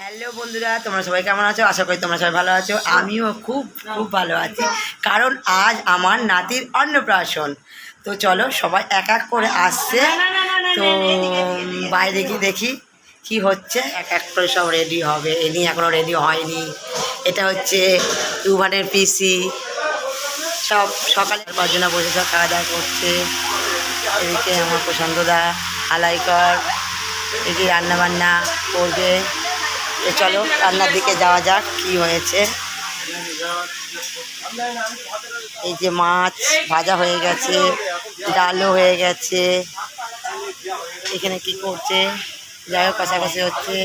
Hello বন্ধুরা তোমরা সবাই কেমন আছো? আশা করি তোমরা সবাই ভালো আছো। আমিও খুব খুব ভালো আছি। কারণ আজ আমার নাতির অন্নপ্রাশন। তো চলো সবাই এক এক করে আসছে। তো বাইরে গিয়ে দেখি কি হচ্ছে। এক এক করে সব রেডি হবে। এ নিয়ে এখনও রেডি হয়নি। এটা হচ্ছে ইউভানের পিসি সব সকালের পাঁচজনা বসে সব খাওয়া দাওয়া করছে। এদিকে আমার প্রশান্তদা আলাইকর। এদিকে রান্না বান্না করবে। তো চলো, রান্নার দিকে যাওয়া যাক, কি হয়েছে। এই যে মাছ ভাজা হয়ে গেছে, ডালও হয়ে গেছে। এখানে কি করছে? যাই হোক, কাছাকাছি হচ্ছে।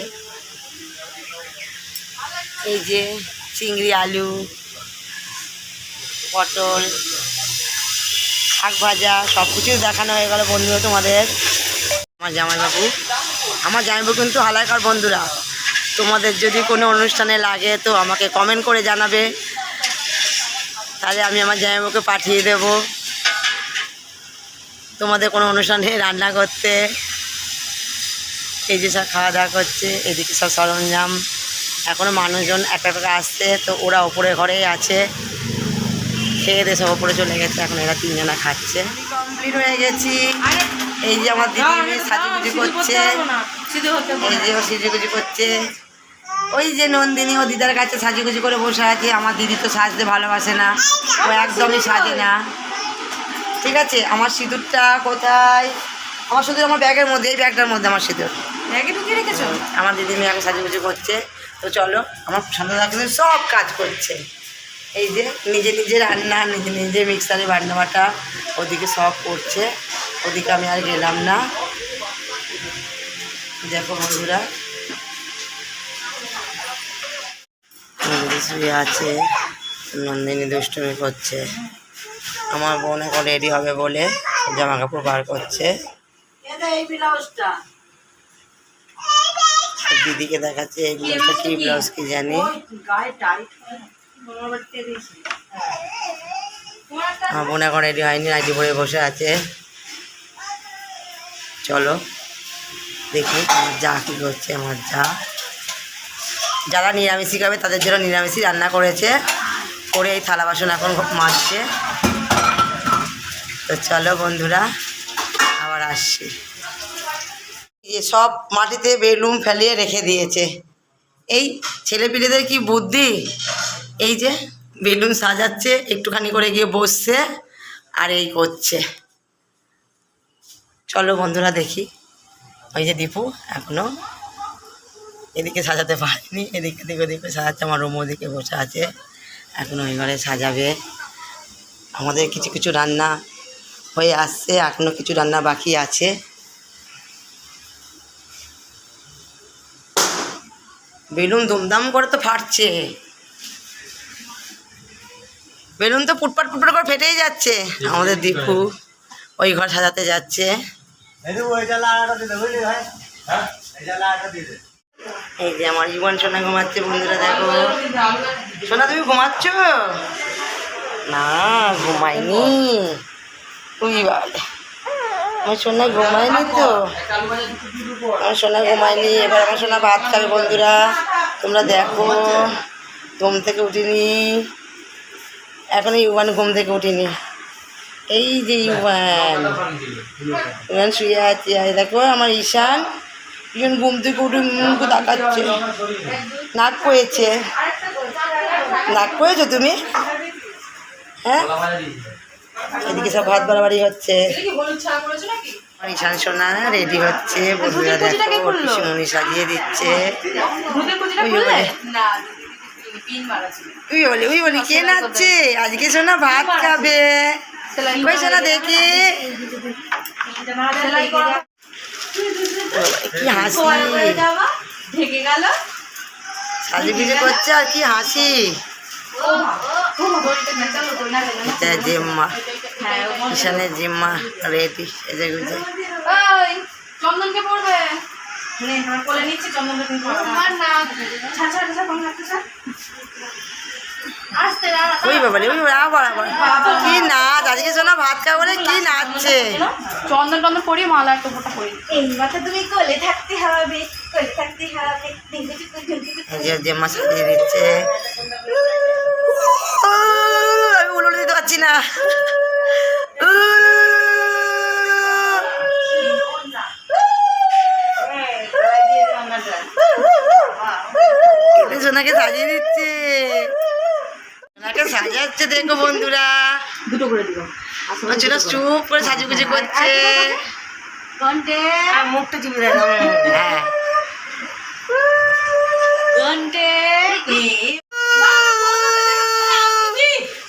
এই যে চিংড়ি, আলু, পটল, শাক ভাজা সব কিছু দেখানো হয়ে গেল বন্ধুরা তোমাদের। আমার জামাইবাবু আমার জামাইবাবু কিন্তু হালাইকার বন্ধুরা? তোমাদের যদি কোনো অনুষ্ঠানে লাগে তো আমাকে কমেন্ট করে জানাবে। তাহলে আমি আমার জামাইবাবুকে পাঠিয়ে দেব। তোমাদের কোনো অনুষ্ঠানে রান্না করতে এই যে সব খাওয়া দাওয়া করছে এদিকে সব সরঞ্জাম। এখনও মানুষজন একটা একটা আসছে তো ওরা ওপরে ঘরেই আছে। খেয়ে দিয়ে সব ওপরে চলে গেছে এখন এরা তিনজনা খাচ্ছে। কমপ্লিট হয়ে গেছি। এই যে আমার দিদি সাজুগুজি করছে। এই যে ও সাজুগুজি করছে। ওই যে নন্দিনী ও দিদার কাছে সাজুগুজি করে বসে আছে। আমার দিদি তো সাজতে ভালোবাসে না। ও একদমই সাজে না। ঠিক আছে আমার সিঁদুরটা কোথায়? আমার সিঁদুর আমার ব্যাগের মধ্যে এই ব্যাগটার মধ্যে আমার সিঁদুর। ব্যাগে ঢুকিয়ে রেখেছো? আমার দিদি মেয়ে সাজুগুজি করছে। তো চলো আমার সন্ধ্যা কিন্তু সব কাজ করছে। এই যে নিজে নিজে রান্না নিজে নিজে মিক্সারে বাটনা বাটা ওদিকে সব করছে। ওদিকে আমি আর গেলাম না। দেখো বন্ধুরা শুয়ে আছে, নন্দিনী দুষ্টুমি করছে। আমার বোন এখন রেডি হবে বলে জামা কাপড় বার করছে। দিদিকে দেখাচ্ছে এই ব্লাউজটা, কি ব্লাউজ কি জানি। আমার বোন এখন রেডি হয়নি নাইটি পরে বসে আছে। চলো দেখি আমার যা কী করছে, আমার যা। যারা নিরামিষই খাবে, তাদের জন্য নিরামিষই রান্না করেছে। করে এই থালা বাসন এখন মাজছে। তো চলো বন্ধুরা, আবার আসছি। সব মাটিতে বেলুন ফেলিয়ে রেখে দিয়েছে। এই ছেলেপিলেদের কি বুদ্ধি? এই যে বেলুন সাজাচ্ছে, একটুখানি করে গিয়ে বসছে আর এই করছে। চলো বন্ধুরা দেখি। ওই যে দীপু এখনও এদিকে সাজাতে পারিনি, এদিকে দিকে ওদিকে সাজাচ্ছে, আমার রুম ওদিকে বসে আছে। এখন ওই ঘরে সাজাবে। আমাদের কিছু কিছু রান্না হয়ে আসছে এখনও কিছু রান্না বাকি আছে। বেলুন দুমদাম করে তো ফাটছে। বেলুন তো পুটপাট পুটপাট করে ফেটেই যাচ্ছে, আমাদের দীপু ওই ঘর সাজাতে যাচ্ছে। এই যে আমার জীবন সোনা ঘুমাচ্ছে, বন্ধুরা দেখো। সোনা, তুমি ঘুমাচ্ছ? না, ঘুমাইনি। তুই আমার সোনা ঘুমায়নি তো। আমার সোনা ঘুমায়নি। এবার আমার সোনা ভাত খাবে, বন্ধুরা। তোমরা দেখো, ঘুম থেকে উঠিনি। এখন ইউবান ঘুম থেকে উঠিনি। এই যে ইউবান ইউবান শুয়ে আছে। দেখো, আমার ঈশান ঈশান ঘুম থেকে উঠে মুখে তাকাচ্ছে। নাক পয়েছে নাক পয়েছো তুমি? হ্যাঁ? এদিকে সব ভাত বাড়াবাড়ি হচ্ছে। ঈশান সোনা রেডি হচ্ছে বন্ধুরা দেখো পিসুমনি সাজিয়ে দিচ্ছে। ওই উই বলি। উই বলি কে নাচছে? আজকে সোনা ভাত খাবে। কই সোনা দেখি। কি হাসি। ঢেকে গেল। সাজি পিজে করছে আর কি হাসি। জিম্মা। ঈশানের জিম্মা রেডি এজে গুজে চন্দনকে পড়বে কোলে নিচ্ছে চন্দনকে ওই বাবা ওই কি নাচ? আজকে ভাত খাব কি নাচছে? চন্দন টন্দন করি মালার টোপোটা কোলে থাকতে হবে আমি পারছি না। সোনাকে সাজিয়ে দিচ্ছে। সাজাচ্ছে দেখো বন্ধুরা দুটো করে দিও ছোট চুপ করে সাজুগুজু করছে মুখটা চিপে দেখো হ্যাঁ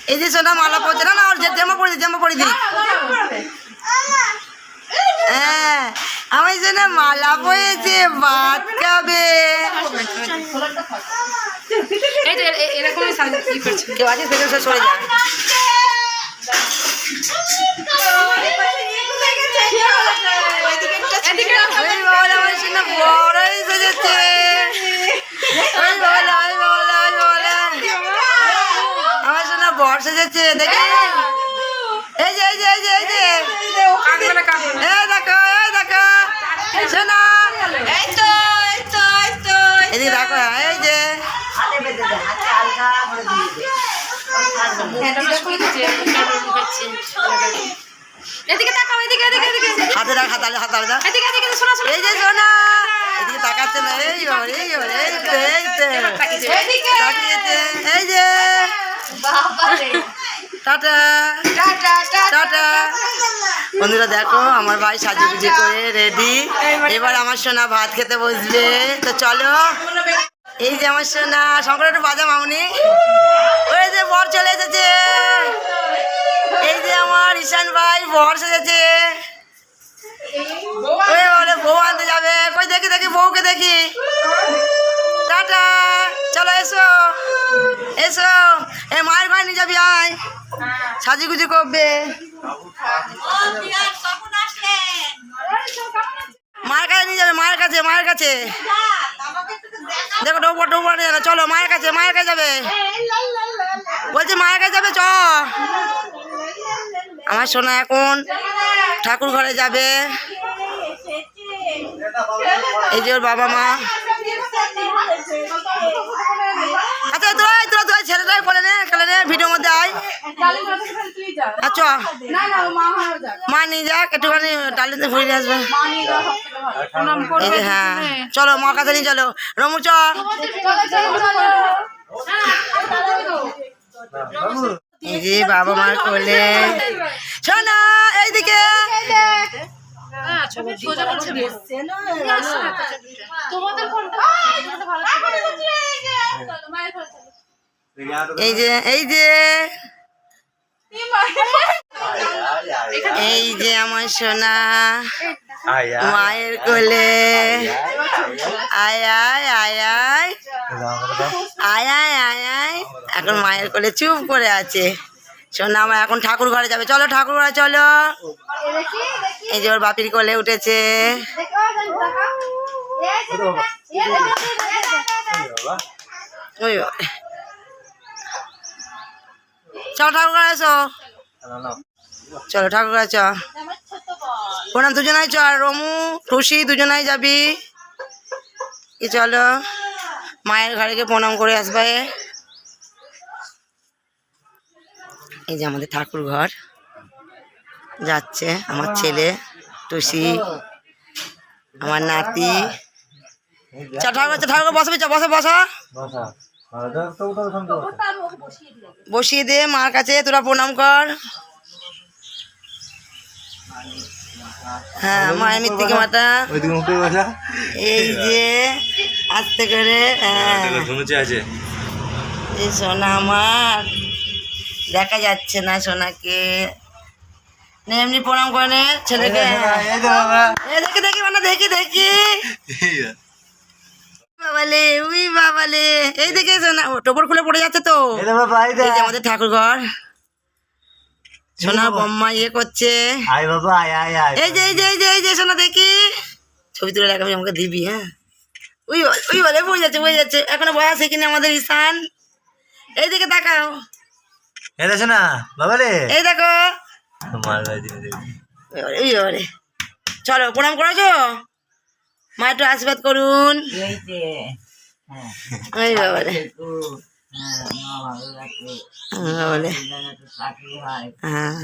এই যে সোনা মালা পড়ছে না না ওর জামা পরে দিই জামা পরে দিই হ্যাঁ আমার জন্য মালা পড়েছে ভাত খাবে তো এরকমই ই করছে কেউ আছে সেটা যায়। এই যে দেখো এই তাকাচ্ছে না টাটা বন্ধুরা দেখো, আমার ভাই সাজুগুজি করে রেডি এবার আমার সোনা ভাত খেতে বসবে। তো চলো। এই যে আমার সোনা শঙ্কর একটু বাজা মামনি। ওই যে বর চলে এসেছে। এই যে আমার ঈশান ভাই, বর সেজেছে। ওই বলে, বউ আনতে যাবে। কই দেখি দেখি, বউকে দেখি। টাটা, চলো এসো। এসো। এ মায়ের ঘরে নিয়ে যাবি, আয়। সাজিগুজি করবে। মায়ের কাছে নিয়ে যাবে, মায়ের কাছে মায়ের কাছে। দেখো, ডোবো ডোবো নিয়ে চলো, মায়ের কাছে মায়ের কাছে যাবে। বলছি, মায়ের কাছে যাবে, চ। আমার সোনা এখন ঠাকুর ঘরে যাবে। এই যে ওর বাবা মা। ছেড়ে দেয় কোলে নে কোলে নে, ভিডিওর মধ্যে আয়। আচ্ছা। মা নিয়ে যাক, একটুখানি ডালিতে ঘুরে আসবে। এই যে হ্যাঁ। চলো, মার কাছে নিয়ে চলো। রমুর চ। এই যে, বাবা মার কোলে। শোনা এইদিকে। তোমাদের ফোনটা ভালো এই যে এই যে। এই যে আমার সোনা মায়ের কোলে। আয় আয় আয় আয়। আয় আয় আয় আয়। এখন মায়ের কোলে চুপ করে আছে। সোনা আমার এখন ঠাকুর ঘরে যাবে। চলো ঠাকুর ঘরে, চলো। এই যে ওর বাপির কোলে উঠেছে। ওই। চলো ঠাকুর ঘরে এসো চলো ঠাকুর চ প্রণাম, দুজনাই চ রমু টুসি দুজনাই যাবি। কি চলো। মায়ের ঘরে গিয়ে প্রণাম করে আসবে। এই যে আমাদের ঠাকুর ঘর। যাচ্ছে আমার ছেলে টুসি আমার নাতি। চ ঠাকুর ঠাকুর বসবি চ বসে। বসা। বসিয়ে দে মার কাছে তোরা প্রণাম কর হ্যাঁ মায়ের মৃত্যুকে মাতা এই যে আস্তে করে হ্যাঁ শুনেছে আছে এই সোনা আমার দেখা যাচ্ছে না সোনাকে এমনি প্রণাম করে ছেলেকে দেখি দেখি মানে দেখি দেখি বাবালে উই বাবালে। এই দেখে সোনা টোপর খুলে পড়ে যাচ্ছে তো। এই তো বাবা আই এই যে আমাদের ঠাকুর ঘর সোনা বম্মা ইয়ে করছে। আই বাবা আয় আয় আয়। এই যে এই যে এই যে এই যে সোনা দেখি। ছবি তুলে রাখাবি আমাকে দিবি হ্যাঁ? ওই বল- বলে বই যাচ্ছে বই যাচ্ছে। এখনও বয়স কিনা আমাদের ঈশান? এই দিকে তাকাও। এই দেখো না বাবা এই দেখো। চলো প্রণাম করেছ? মা একটু আশীর্বাদ করুন। ওই বাবা রে বলে হ্যাঁ।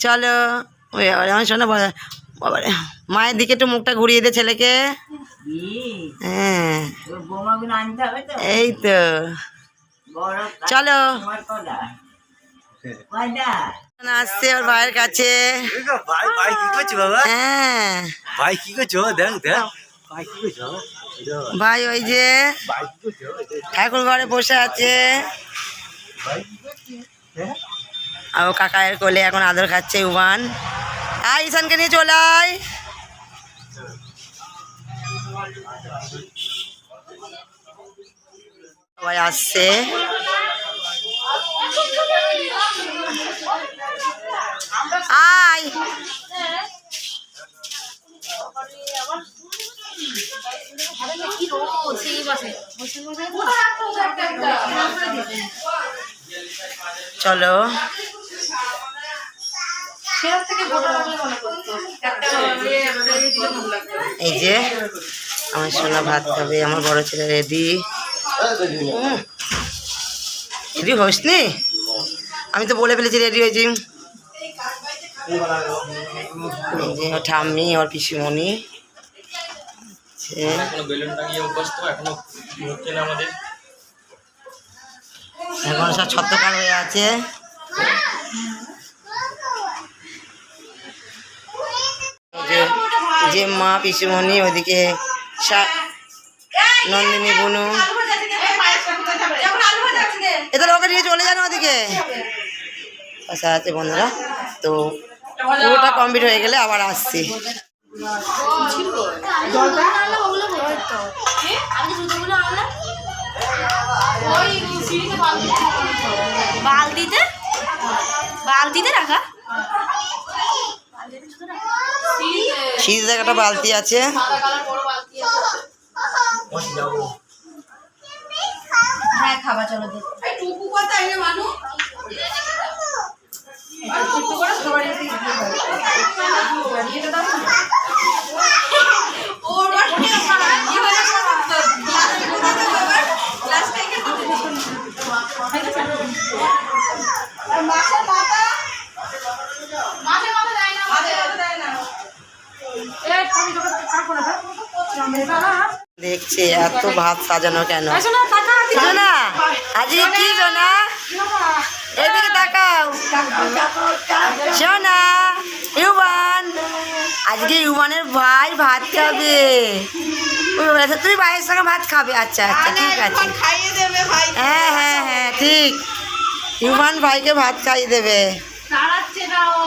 চলো ওই বাবা আমার শোনো বাবা রে মায়ের দিকে একটু মুখটা ঘুরিয়ে দে ছেলেকে। হ্যাঁ। এই তো। চলো। আসছে ওর ভাইয়ের কাছে। ভাই ভাই কি করছ বাবা? হ্যাঁ। ভাই কি করছ? দেখ দেখ। ভাই কি করছ? ভাই ওই যে ঠাকুর ঘরে বসে আছে। আর ও কাকায়ের কোলে এখন আদর খাচ্ছে উবান। আয় ঈশানকে নিয়ে চলে আয়। সবাই আসছে। আয়। চলো। এই যে আমার সোনা ভাত খাবে আমার বড় ছেলে রেডি। রেডি হোস নি? আমি তো বলে ফেলেছি রেডি হয়েছি। ঠাম্মি ওর পিসিমণি। এখন সব ছত্রকার হয়ে আছে। যে যে মা পিসিমণি ওদিকে নন্দিনী বুনু। এদের ওকে নিয়ে চলে যান ওদিকে। আচ্ছা আছে বন্ধুরা তো পুরোটা কমপ্লিট হয়ে গেলে আবার আসছি। বালতিতে? বালতিতে রাখা? সিঁড়িতে সিঁড়ি একটা বালতি আছে সাদা কালার বড় বালতি আছে হ্যাঁ খাবার চলো দেখ টুকু কোথায় রে মানু? ছোট্ট করে সবার এটা দাও না। ওর মাছের মাথা মাছের মাথা দেয় না। মাছের মাথা দেয় না। এই আমি তোকে কাটবো না দেখছে এত ভাত সাজানো কেন? সোনা আজকে কি সোনা এদিকে তাকাও। সোনা ইউবান। আজকে ইউবানের ভাই ভাত খাবে। বলেছে, তুমি ভাইয়ের সঙ্গে ভাত খাবে। আচ্ছা আচ্ছা ঠিক আছে। খাইয়ে দেবে ভাই। হ্যাঁ হ্যাঁ হ্যাঁ ঠিক। ইউবান ভাইকে ভাত খাইয়ে দেবে। দাঁড়াচ্ছে না ও।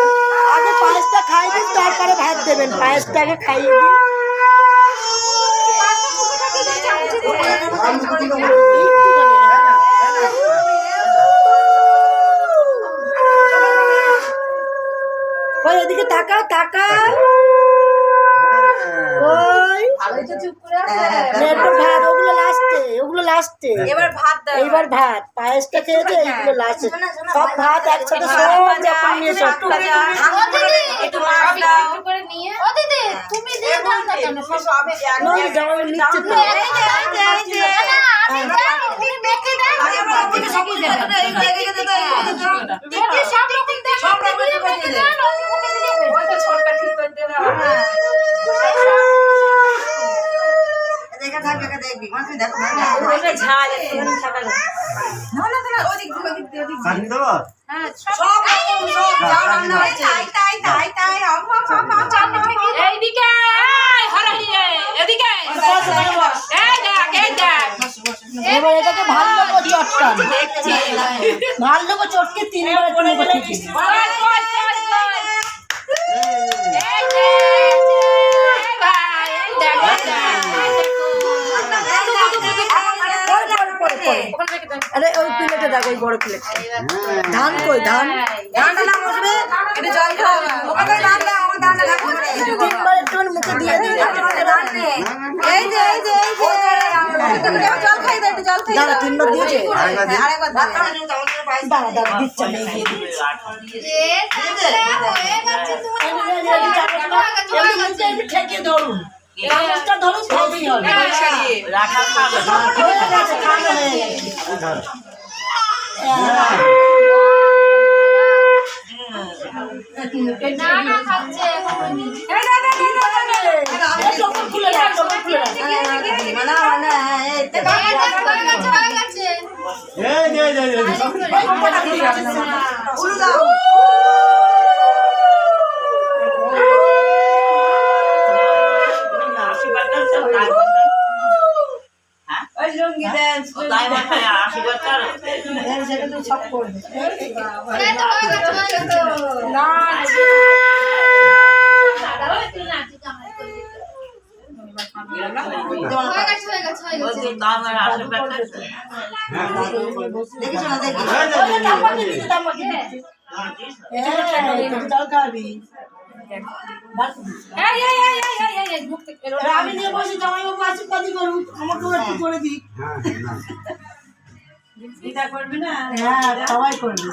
দিন তারপরে ভাত দেবেন পায়েসটাকে খাইয়ে দিন। ওই ওদিকে তাকাও তাকাও। ওই হ্যাঁ, এরপর ভাত ওগুলো লাস্টে ওগুলো লাস্টে এবার ভাত দাও এইবার ভাত পায়েসটা খেয়েছে এইগুলো লাস্টে সব ভাত একসাথে সব যখন নিয়ে সব। একটু মাছ দাও। করে নিয়ে ও দিদি তুমি দিয়ে দাও না কেন? সব নয় জামাই নিচ্ছে তো। এই যে এই যে না আমি দাও তুমি মেখে দাও। সব দাও। দিদি সব রকম দাও সব রকম মেখে দাও ওকে মুখে দিলে ওই ছোটটা ঠিক করে দেবে এবার এটাকে ভালো করে চটকান। ভালো করে চটকে তিনবার একটু মুখে ওই বড় প্লেট ধান কই ধান ধানটা না বসবে একটু জল খাও ওকে ধান দাও আমার ধানটা রাখো তিনবার একটুখানি মুখে দিয়ে দিই ধান দিন এই যে এই যে এই যে জল খাই দাও একটু জল খাই দাঁড়া তিনবার দিয়েছে আরেকবার জন্য পায়েস দাঁড়া দিচ্ছে আমি দিয়ে দিচ্ছি একটু ধরুন ধরুন খাবেই হবে হয়ে খাবে হয়ে ওই লুঙ্গি দেন সেটা তো সব করবে এই তো হয়ে গেছে হয়ে। গেছে নাচ তুই হয়ে গেছে হয়ে গেছে হয়ে গেছে দেখেছ না দেখি এই আমি নিয়ে বসে জামাই বাবু আশীর্বাদই করুক আমাকেও একটু করে দিই হ্যাঁ সবাই করবে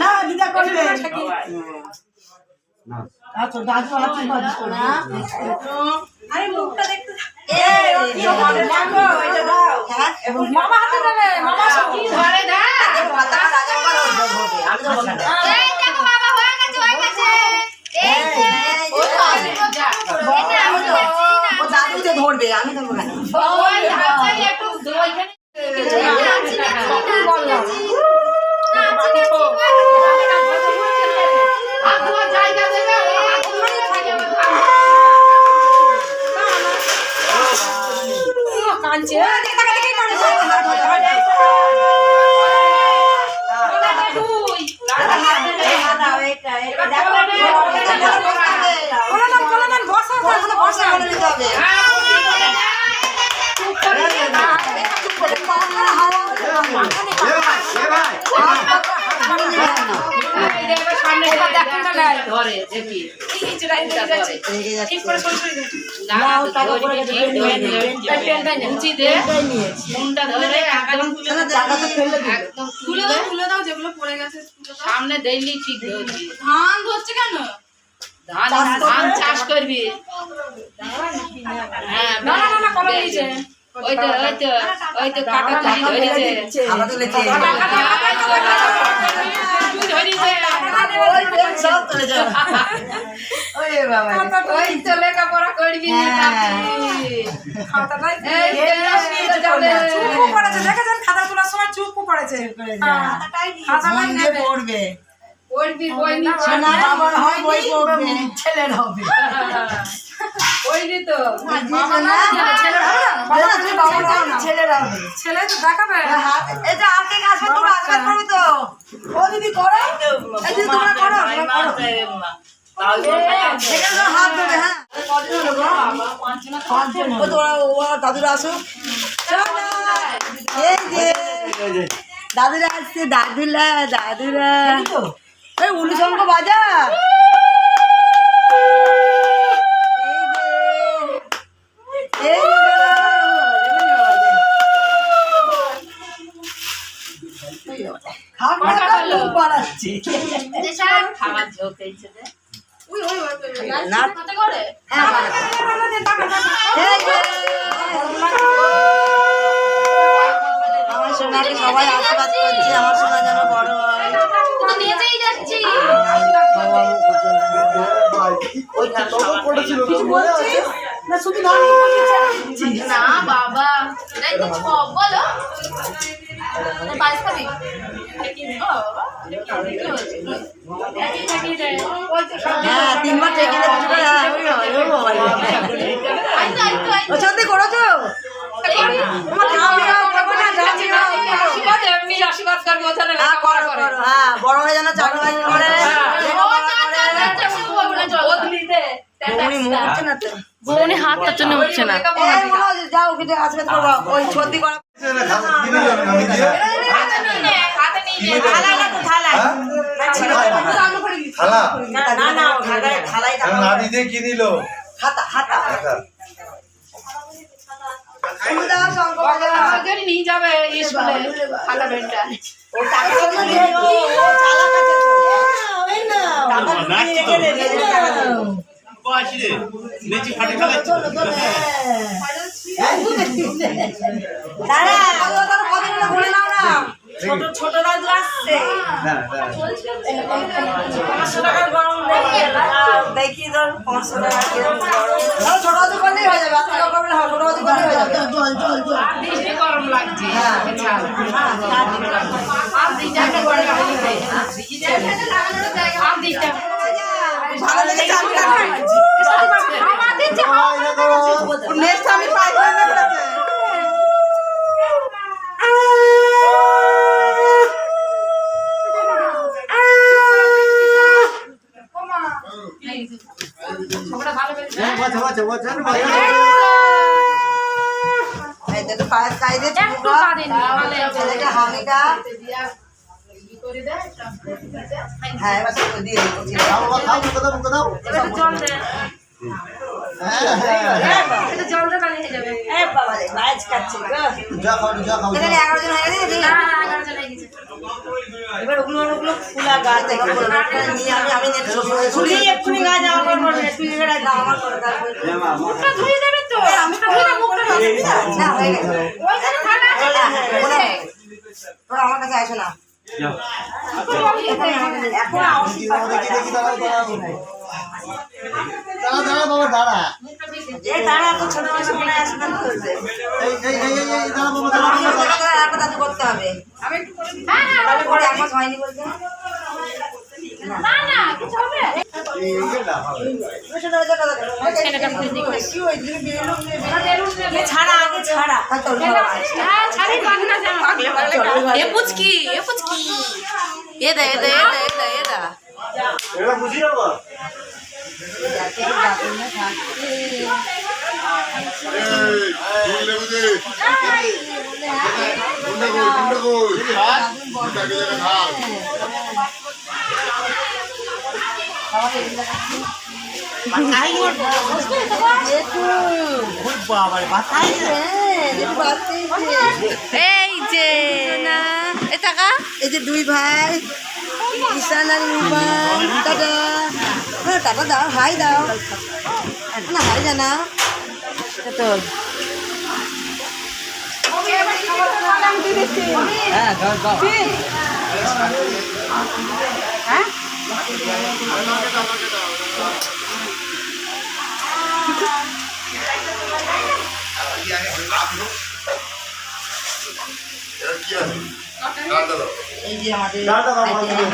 না দিদা করবে আচ্ছা দাদু আশীর্বাদ করবে আরে মুখটা দেখতে এই দেখো এটা দাও হ্যাঁ মামা হাতে দেবে মামা সব কি ধরে আমি তো ও দাদু তো ধরবে আমি ধরবো ওই হাতে একটু ওইখানে কাঁদছে বর্ষা করে নিতে হবে সামনে ধরে দেখি ঠিক করে সরে সরে না টাকা পড়ে গেছে, উঁচি দে এটাই নিয়েছি মুন্ডা ধরে একদম টাকা তো ফেলে দিল একদম তুলে দাও তুলে দাও যেগুলো পড়ে গেছে সামনে দেখলি ঠিক ধান ধরছে কেন ধান ধান চাষ করবি হ্যাঁ না না না কবে দিয়েছে ওই তো ওই তো ওই তো কাকা তুই ধরেছে আবার তুলেছে তুই ধরেছে সব তুলে যাবে ওরে বাবা ওই তো লেখাপড়া করবি হ্যাঁ। এই তো যাবে মন দিয়ে পড়বে পড়বি বই নিচ্ছি সোনা বাবার হয় বই পড়বে ছেলের হবে পড়বি তো। ছেলের ছেলে তো দেখাবে। এই যে হাতে কাজ করব আজকাল করব তো। ও দিদি করো। এই দিদি তোমরা করো তোমরা করো সেখানে তোমার হাত ধরে হ্যাঁ। তোরা ও দাদুরা আসুক। এই যে। দাদুরা আসছে দাদুরা দাদুরা। এই উলু শঙ্খ খাবার ঝোঁক হয়েছে হ্যাঁ। আমার সোনাকে সবাই আশীর্বাদ করছে আমার সোনা যেন বড় হয়। না বাবা। সব বলো। পায়েস খাবি? হ্যাঁ তিনবার হ্যাঁ, করেছ? হ্যাঁ, করো, করো, হ্যাঁ, বড় হয়ে যেন চাকরি বাকরি করে, বৌনি মুখ হচ্ছে না হাতটা জন্য হচ্ছে না। যাও আশীর্বাদ করব, ওই সর্দি করা থালাটা তো থালা। থালা না, না, ও থালায়- থালায় থালা। নাড়ি দিয়ে কি নিল হাতা, হাতা। আচ্ছা তুমি দাও, শঙ্কর বাজাও। নিয়ে যাবে স্কুলে খাতা বেনটা ও টাকা দিয়ে ও, চালাক আছে তো। টাকা দিয়ে দিয়ে দে চলো, চলো। দাঁড়া, কতগুলো ঘুরে নাও না। ছোট ছোট রাজু আসছে। পাঁচশো টাকার গরম দেখি দেখি ধর পাঁচশো টাকা ছোট করলেই হয়ে যাবে আর টাকা ছোট রাজু করলেই হয়ে যাবে। জল জল জল বৃষ্টি গরম লাগছে। হ্যাঁ। আর দিতে আর দিতে ভালো লেগেছে আমি নেক্সট আমি পাই না করেছে বাচ্চা বাচ্চা বাচ্চা এই দেখো পায়েস খাই দে একটু ছেলেটা হামিকা হ্যাঁ এবার দিয়ে। বাবা, খাও মুখে দাও মুখে দাও। এটা জল দে। এবার ওগুলো ওগুলো ফুলা গাছ নিয়ে আমি আমি এক্ষুনি গাছ। মুখটা ধুয়ে দেবে তো। আমি তো মুখটা না হয়ে গেছে। আমার কাছে আসো না। হয় আমি একটু হবে হ্যাঁ হ্যাঁ পরে এক মাস হয়নি বলতে। ছাড়া আগে ছাড়া। হ্যাঁ ছাড়ি পাবি এ পুচকি এ পুচকি। এ দা এ দা এ দা এ দা এ দা এটা বুঝি না বাবা বাবা রে বাচ্চা এই যে এ টাকা এই যে দুই ভাই, ঈশান আর রুমান টাটা হ্যাঁ টাটা দাও, হাই দাও। না, হাই জানা। তো হ্যাঁ দাও দাও এই যে আমাদের দাদা বাবা item।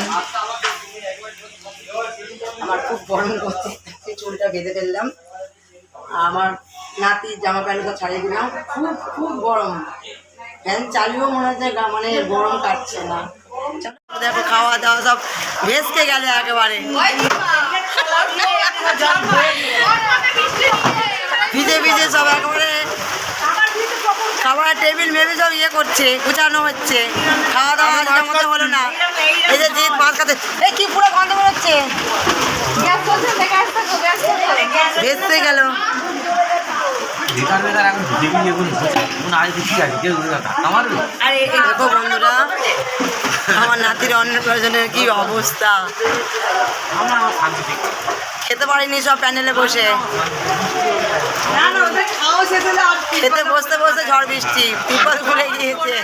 আমার খুব গরম করছে চুলটা বেঁধে ফেললাম আমার নাতির জামা প্যান্টটা ছাড়িয়ে দিলাম। খুব খুব গরম। ফ্যান চালিয়েও মনে হচ্ছে মানে গরম কাটছে না। দেখো, খাওয়া দাওয়া সব ভেসকে গেলে একেবারে। ভিজে ভিজে সব একেবারে খাবার টেবিল মেবি সব ইয়ে করছে গুছানো হচ্ছে। খাওয়া দাওয়া আজকের মতো হলো না। এই যে জিৎ মাছ খাতে এই কি পুরো গন্ধ বেরোচ্ছে হচ্ছে? চলছে দেখে আসতে তো গ্যাস চলছে ভেসতে গেল বেকার বেকার আমার নাতির অন্নপ্রাশনের কি অবস্থা? খেতে পারিনি সব প্যানেলে বসে। খেতে বসতে বসতে ঝড় বৃষ্টি পিপল খুলে গিয়েছে।